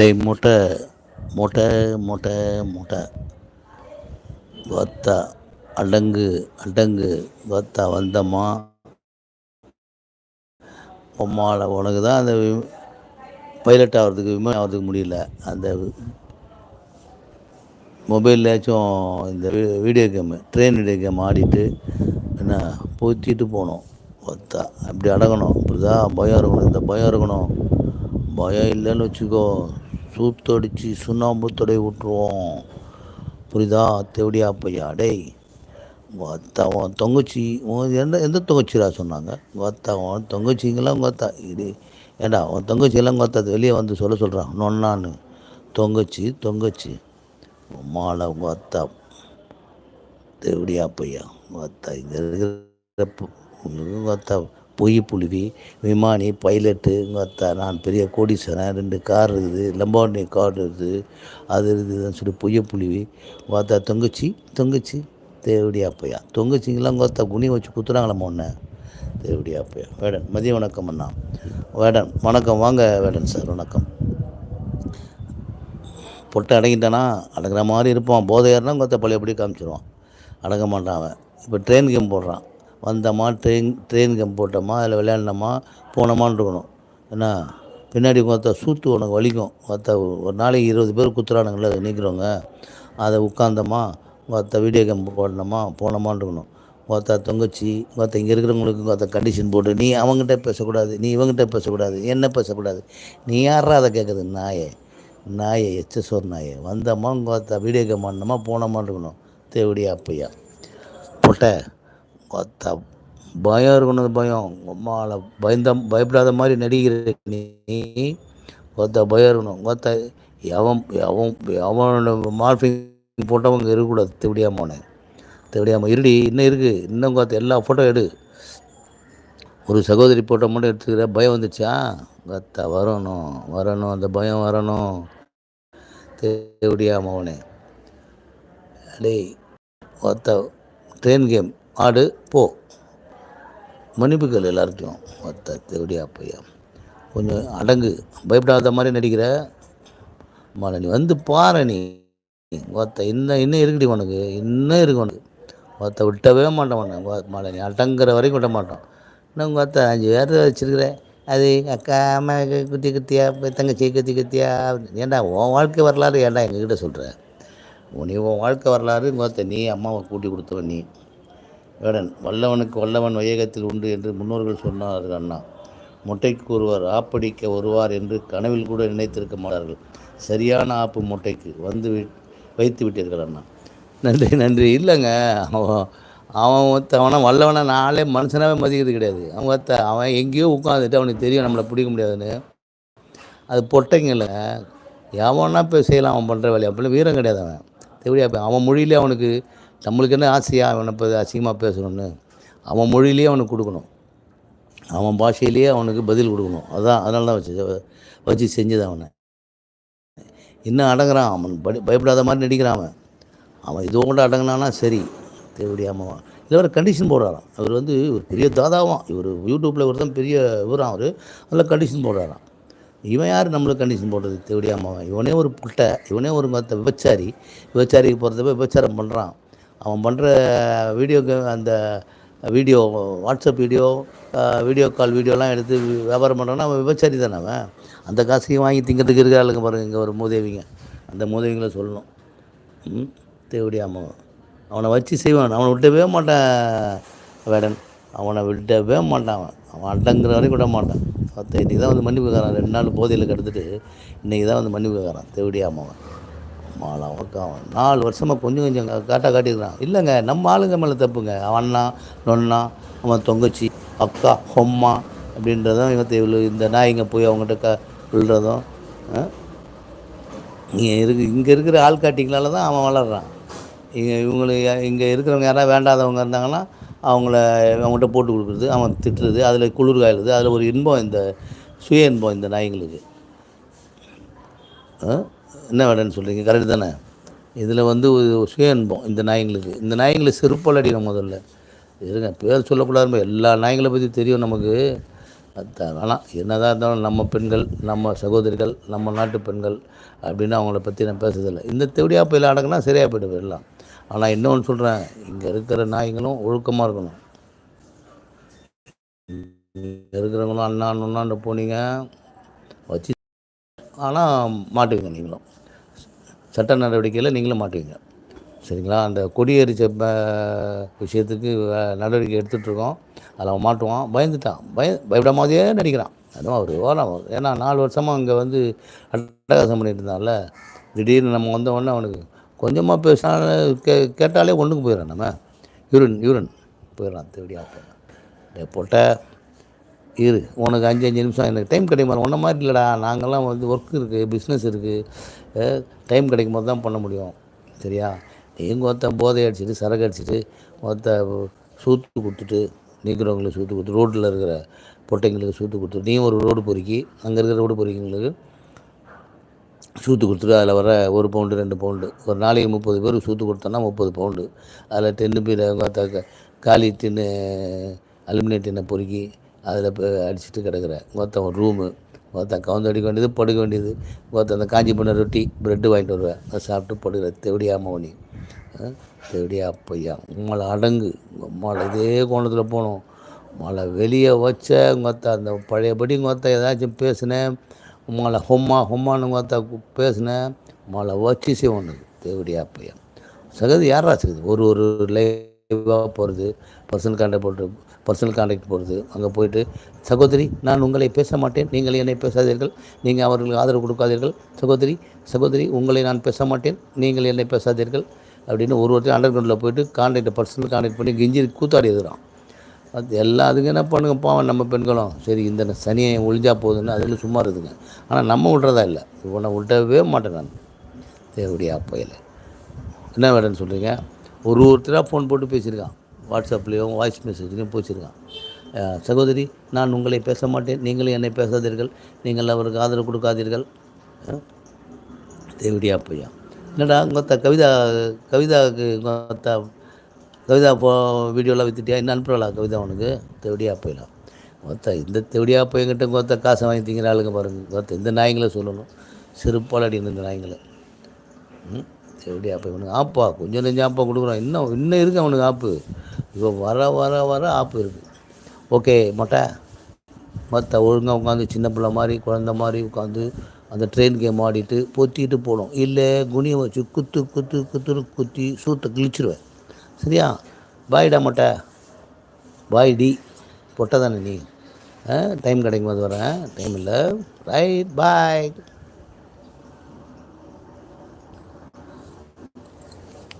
டே முட்டை முட்டை முட்டை முட்டை. வத்தா அடங்கு அடங்கு. வத்தா வந்தம்மா. உம்மால உனக்கு தான் அந்த பைலட் ஆகிறதுக்கு விமானம் ஆகிறதுக்கு முடியல. அந்த மொபைல்லேயாச்சும் இந்த video game train video game ஆடிட்டு என்ன பூத்திட்டு போகணும் ஒத்தா அப்படி அடங்கணும். இப்படிதா பயம் இருக்கணும். இந்த பயம் இருக்கணும். பயம் இல்லைன்னு வச்சுக்கோ. சூத்தடிச்சு சுண்ணாம்பு தொடை விட்ருவோம் புரியுதா? தேவடியா பையா டேய் ஒத்தா உன் தொங்கச்சி உன் எந்த எந்த தொங்கச்சிடா சொன்னாங்க? ஒத்தா உன் தொங்கச்சிங்கெல்லாம் உங்கள் அத்தா இது ஏண்டா உன் தொங்கச்சியெல்லாம் உங்கள் அத்தா வெளியே வந்து சொல்ல சொல்கிறான் நொன்னான்னு தொங்கச்சி தொங்கச்சி. மாலை உங்கள் அத்தா தேவடியா பையா உங்கள் அத்தா இங்கே இருக்கிற பு- உங்கள் அத்தா பொய் புழுவி விமானி பைலட்டு இங்கே நான் பெரிய கோடீஸ்வரன் ரெண்டு கார் இருக்குது லம்பார்டினி கார் இருக்குது அது இருக்குதுன்னு சொல்லி பொய்ய புழுவி உங்கள் தொங்குச்சி தொங்கச்சி தொங்கச்சி தேவடியா பையா தொங்கச்சிங்கெல்லாம் உங்கள் குனி வச்சு குத்துறாங்களாம் ஒன்று தேவடியா பையா வேடன் மதிய வணக்கம் அண்ணா வேடன் வணக்கம் வாங்க வேடன் சார் வணக்கம். பொட்டை அடங்கிட்டானா அடங்குற மாதிரி இருப்பான் போதையாருனா கொத்த பழையபடி காமிச்சிருவான் அடங்க மாட்டான் அவன் இப்போ ட்ரெயின் கேம் போடுறான். வந்தோமா ட்ரெயின் ட்ரெயின் கேம் போட்டோமா அதில் விளையாடினோமா போனோமான்னு இருக்கணும். என்ன பின்னாடி பார்த்தா சூத்து உனக்கு வலிக்கும். பார்த்தா ஒரு நாளைக்கு இருபது பேர் குத்துறானுங்கள நிற்கிறவங்க அதை உட்காந்தோமா பார்த்தா வீடியோ கேம் போடணுமா போனோமான்னு இருக்கணும். பார்த்தா தொங்கச்சி பார்த்தா இங்கே இருக்கிறவங்களுக்கு பார்த்தா கண்டிஷன் போட்டு நீ அவங்ககிட்ட பேசக்கூடாது நீ இவங்ககிட்ட பேசக்கூடாது என்ன பேசக்கூடாது? நீ யாரா அதை கேட்குறது நாயே நாயை எச்சசோர் நாயை. வந்தோமா பார்த்தா வீடியோ கேம் ஆடினோமா போனோமான்னு இருக்கணும். தேவடியா அப்பையா. பொட்டை ஒத்த பயம் இருக்கணும் அந்த பயம். அம்மாவில் பயந்த பயப்படாத மாதிரி நடிக்கிற நீ. கொத்த பயம் இருக்கணும். கொத்த எவன் எவன் எவனோட மார்பிங் போட்டவங்க இருக்கக்கூடாது. தேவடியாமோனே தேவடியாம இருடி இன்னும் இருக்குது இன்னும் பார்த்து எல்லா ஃபோட்டோ எடு. ஒரு சகோதரி ஃபோட்டோ மட்டும் எடுத்துக்கிற. பயம் வந்துச்சா? கொத்த வரணும் வரணும். அந்த பயம் வரணும். தேவடியாம அவனே. டேய் ட்ரெயின் கேம் ஆடு போ. மன்னிப்புகள் எல்லார்ட்டையும் ஒருத்த தேவடியா பையா. கொஞ்சம் அடங்கு. பயப்படாத மாதிரி நடிக்கிற. மலை நீ வந்து பாரு நீ. ஒத்த இன்னும் இன்னும் இருக்குடி உனக்கு. இன்னும் இருக்கு உனக்கு. ஒத்த விட்டவே மாட்டேன் உன்னை. மலை நீ அடங்குற வரைக்கும் விட மாட்டோம் இன்னும் உங்கள் ஒத்த அஞ்சு பேர் வச்சிருக்கிறேன். அது அக்கா அம்மா குத்தி குத்தியா போய் தங்கச்சி குத்தி குத்தியா ஏன்டா உன் வாழ்க்கை வரலாறு ஏன்டா எங்ககிட்ட சொல்கிற நீ உன் வாழ்க்கை வரலாறு உங்கள் ஒத்த நீ அம்மாவை கூட்டி கொடுத்தவன் நீ. வேடன் வல்லவனுக்கு வல்லவன் வையகத்தில் உண்டு என்று முன்னோர்கள் சொன்னார்கள் அண்ணா. முட்டைக்கு ஒருவர் ஆப்படிக்க வருவார் என்று கனவில் கூட நினைத்திருக்க மாட்டார்கள். சரியான ஆப்பு முட்டைக்கு வந்து வைத்து விட்டீர்கள் அண்ணா. நன்றி நன்றி. இல்லைங்க. அவன் அவன் அவனை வல்லவனை நாளே மனுஷனாகவே மதிக்கிறது கிடையாது. அவன் அவன் எங்கேயோ உட்காந்துட்டு அவனுக்கு தெரியும் நம்மளை பிடிக்க முடியாதுன்னு. அது பொட்டைங்கள எவனா போய் செய்யலாம் அவன் பண்ணுற வேலையை. அப்படிலாம் வீரம் கிடையாது அவன். தேவையா அவன் மொழியிலே அவனுக்கு நம்மளுக்கு என்ன ஆசையாக அவனை இப்போ அசிங்கமாக பேசணும்னு? அவன் மொழியிலேயே அவனுக்கு கொடுக்கணும். அவன் பாஷையிலேயே அவனுக்கு பதில் கொடுக்கணும். அதான் அதனால தான் வச்சு வச்சு செஞ்சது அவனை. இன்னும் அடங்குறான் அவன்? படி பயப்படாத மாதிரி நடிக்கிறான் அவன். அவன் இதோட அடங்கினானா சரி தேவடியாம இதில் ஒரு கண்டிஷன் போடுறாராம். அவர் வந்து ஒரு பெரிய தாதாவாம். இவர் யூடியூப்பில் ஒரு தான் பெரிய இவரான் அவர். அதில் கண்டிஷன் போடுறாராம். இவன் யார் நம்மளுக்கு கண்டிஷன் போடுறது? தேவடியாமாவன் இவனே ஒரு புட்டை இவனே ஒரு மற்ற விபச்சாரி. விபச்சாரிக்கு போகிறத விபச்சாரம் பண்ணுறான் அவன் பண்ணுற வீடியோக்கு அந்த video WhatsApp video video call வீடியோலாம் எடுத்து வியாபாரம் பண்ணுறோன்னா அவன் விபச்சாரி தானே அவன். அந்த காசையும் வாங்கி திங்கிறதுக்கு இருக்கிறாளுங்க பாருங்கள் இங்கே ஒரு மூதேவிங்க. அந்த மூதேவிங்களை சொல்லணும். ம்? தேவடியாம அவனை வச்சு செய்வான். அவனை விட்டவே மாட்டான் வேடன். அவனை விட்டவே மாட்டான் அவன். அவன் அடங்குற வரைக்கும் விட மாட்டான். இன்றைக்கி தான் வந்து மன்னிப்பு கேட்குறான் ரெண்டு நாள் போதையில் கெடுத்துட்டு இன்றைக்கி தான் வந்து மன்னிப்பு கேட்குறான் தேவடியாம அவன் மாலை அவன் நாலு வருஷமாக கொஞ்சம் கொஞ்சம் காட்டாக காட்டா காட்டியிருக்கான் இல்லைங்க நம்ம ஆளுங்க மேலே தப்புங்க. அவன் அண்ணா நொண்ணா அவன் தொங்கச்சி அக்கா ஹொம்மா அப்படின்றதும் இவன் இவ்வளோ இந்த நாய்ங்க போய் அவங்ககிட்ட க விழுறதும் இங்கே இருக்கு இங்கே இருக்கிற ஆள்காட்டிங்களால தான் அவன் வளர்கிறான் இங்கே இவங்களுக்கு இங்கே இருக்கிறவங்க யாராவது வேண்டாதவங்க இருந்தாங்கன்னா அவங்கள அவங்ககிட்ட போட்டு கொடுக்குறது அவன் திட்டுறது அதில் குளிர் காயுறது அதில் ஒரு இன்பம் இந்த சுய இன்பம் இந்த நாய்ங்களுக்கு. ஆ? என்ன வேடன்னு சொல்கிறீங்க கரெக்டு தானே இதில் வந்து ஒரு சுய இன்பம் இந்த நாய்ங்களுக்கு இந்த நாய்ங்களை செருப்பால் அடிக்கணும் முதல்ல இருங்க பேர் சொல்லக்கூடாது எல்லா நாய்களை பற்றி தெரியும் நமக்கு வேணாம் என்னதான் இருந்தாலும் நம்ம பெண்கள் நம்ம சகோதரிகள் நம்ம நாட்டு பெண்கள் அப்படின்னு அவங்கள பற்றி நான் பேசுறதில்லை இந்த தெவடியாக போயில் அடங்கினா சரியாக போய்ட்டு போயிடலாம் ஆனால் இன்னொன்று சொல்கிறேன் இங்கே இருக்கிற நாய்களும் ஒழுக்கமாக இருக்கணும் இங்கே இருக்கிறவங்களும் அண்ணா அண்ணாண்டு போனீங்க வச்சு ஆனால் மாட்டுவீங்க நீங்களும். சட்ட நடவடிக்கையில் நீங்களும் மாட்டுவீங்க. சரிங்களா? அந்த கொடியேறிச்ச விஷயத்துக்கு வே- நடவடிக்கை எடுத்துகிட்ருக்கோம் அதில் அவன் மாட்டுவான். பயந்துட்டான். பய பயப்பட மாதிரியே நடிக்கிறான். அதுவும் அவர் ஓரம் ஏன்னா நாலு வருஷமாக அங்கே வந்து அட்டகாசம் பண்ணிட்டு இருந்தான்ல திடீர்னு நம்ம வந்த உடனே அவனுக்கு கொஞ்சமாக பேசினாலும் கே கேட்டாலே ஒன்றுக்கு போயிடறான் நம்ம. Urine urine. போயிடறான். தேடியா போயிடறான். டே போட்ட. இரு உனக்கு அஞ்சு அஞ்சு நிமிஷம் எனக்கு டைம் கிடைக்கும் போது ஒன்றை மாதிரி இல்லைடா. நாங்கள்லாம் வந்து ஒர்க் இருக்குது பிஸ்னஸ் இருக்குது டைம் கிடைக்கும் போது தான் பண்ண முடியும். சரியா? நீங்கள் ஒருத்த போதை அடிச்சுட்டு சரக்கு அடிச்சுட்டு ஒருத்த சூத்து கொடுத்துட்டு நிற்கிறவங்களுக்கு சூத்து கொடுத்து ரோட்டில் இருக்கிற பொட்டைங்களுக்கு சூத்து கொடுத்துட்டு நீ ஒரு ரோடு பொறுக்கி அங்கே இருக்கிற ரோடு பொறுக்கிங்களுக்கு சூத்து கொடுத்துட்டு அதில் வர ஒரு பவுண்டு ரெண்டு பவுண்டு ஒரு நாளைக்கு முப்பது பேருக்கு சூத்து கொடுத்தோன்னா முப்பது பவுண்டு அதில் டென்னு பீரை காலி டின்னு அலுமினியம் டின்னை பொறுக்கி அதில் போய் அடிச்சுட்டு கிடக்கிறேன். மொத்தம் ஒரு ரூமு மொத்தம் கவுந்து அடிக்க வேண்டியது படுக்க வேண்டியது. மொத்தம் அந்த காஞ்சி பண்ண ரொட்டி ப்ரெட்டு வாங்கிட்டு வருவேன். அதை சாப்பிட்டு படுகிற தெவடியா மௌனி. தேவடியா அப்பையா. உங்களை அடங்கு. உங்களை இதே கோணத்தில் போகணும் மழை வெளியே வச்ச உங்கத்த அந்த பழையபடி உங்கத்த ஏதாச்சும் பேசினேன். உங்களை ஹொம்மா ஹொம்மான்னு உங்கத்த பேசினேன். மழை வச்சு ஒன்று தேவடியா பையன் சகதி யாரா சகதி ஒரு ஒரு லைவாக போகிறது பர்சனல் கான்டாக்ட் போட்டு பர்சனல் கான்டாக்ட் போகிறது அங்கே போயிட்டு சகோதரி நான் உங்களை பேச மாட்டேன். நீங்கள் என்னை பேசாதீர்கள். நீங்கள் அவர்களுக்கு ஆதரவு கொடுக்காதீர்கள். சகோதரி சகோதரி உங்களை நான் பேச மாட்டேன். நீங்கள் என்னை பேசாதீர்கள். அப்படின்னு ஒரு ஒருத்தர் அண்டர் கிரவுண்டில் போயிட்டு கான்டாக்டை பர்சனல் கான்டாக்ட் பண்ணி கெஞ்சி கூத்தாடி இருக்கிறான் அது எல்லாத்துக்கும் என்ன பண்ணுங்க? பாவம் நம்ம பெண்களும். சரி இந்த சனியை ஒழிஞ்சா போகுதுன்னு அதில் சும்மா இருக்குதுங்க. ஆனால் நம்ம விட்றதா இல்லை. இவனை விட்டவே மாட்டேன் நான். தேவடியா புயலை என்ன வேடன்னு சொல்கிறீங்க ஒரு ஒருத்தராக ஃபோன் போட்டு பேசியிருக்கான். வாட்ஸ்அப்லேயும் வாய்ஸ் மெசேஜ்லேயும் பேசியிருக்கான் சகோதரி நான் உங்களை பேச மாட்டேன். நீங்களும் என்னை பேசாதீர்கள். நீங்கள் அவருக்கு ஆதரவு கொடுக்காதீர்கள். அஹ், தேவடியா பையா என்னடா கொத்த கவிதா கவிதாவுக்கு கொத்த கவிதா போ வீடியோலாம் வித்துட்டியா? என்ன அனுப்புறலா கவிதா உனக்கு? தேவடியா போயிடலாம் மொத்த இந்த தேவடியா போய்கிட்ட கொத்த காசை வாங்கி திங்கிற ஆளுங்க பாருங்க. கொத்த இந்த நாயங்களை சொல்லணும். சிறுப்பால் அடிக்கணும் இந்த நாயங்களை. ம் எப்படியா அப்போ உனக்கு ஆப்பா கொஞ்சம் நெஞ்சம் ஆப்பா கொடுக்குறான். இன்னும் இன்னும் இருக்குது அவனுக்கு ஆப்பு. இப்போ வர வர வர ஆப்பு இருக்குது ஓகே மொட்டை. மற்ற ஒழுங்காக உட்காந்து சின்ன பிள்ளை மாதிரி குழந்த மாதிரி உட்காந்து அந்த ட்ரெயின் கேம் ஆடிட்டு பொத்திட்டு போகணும். இல்லை குனியை வச்சு குத்து குத்து குத்துன்னு குத்தி சூத்தை கிழிச்சிருவேன். சரியா? பாய்டா மொட்டை. பாய் டி. பொட்டை தானே நீ? டைம் கிடைக்கும் போது வரேன். டைம் இல்லை. Right bye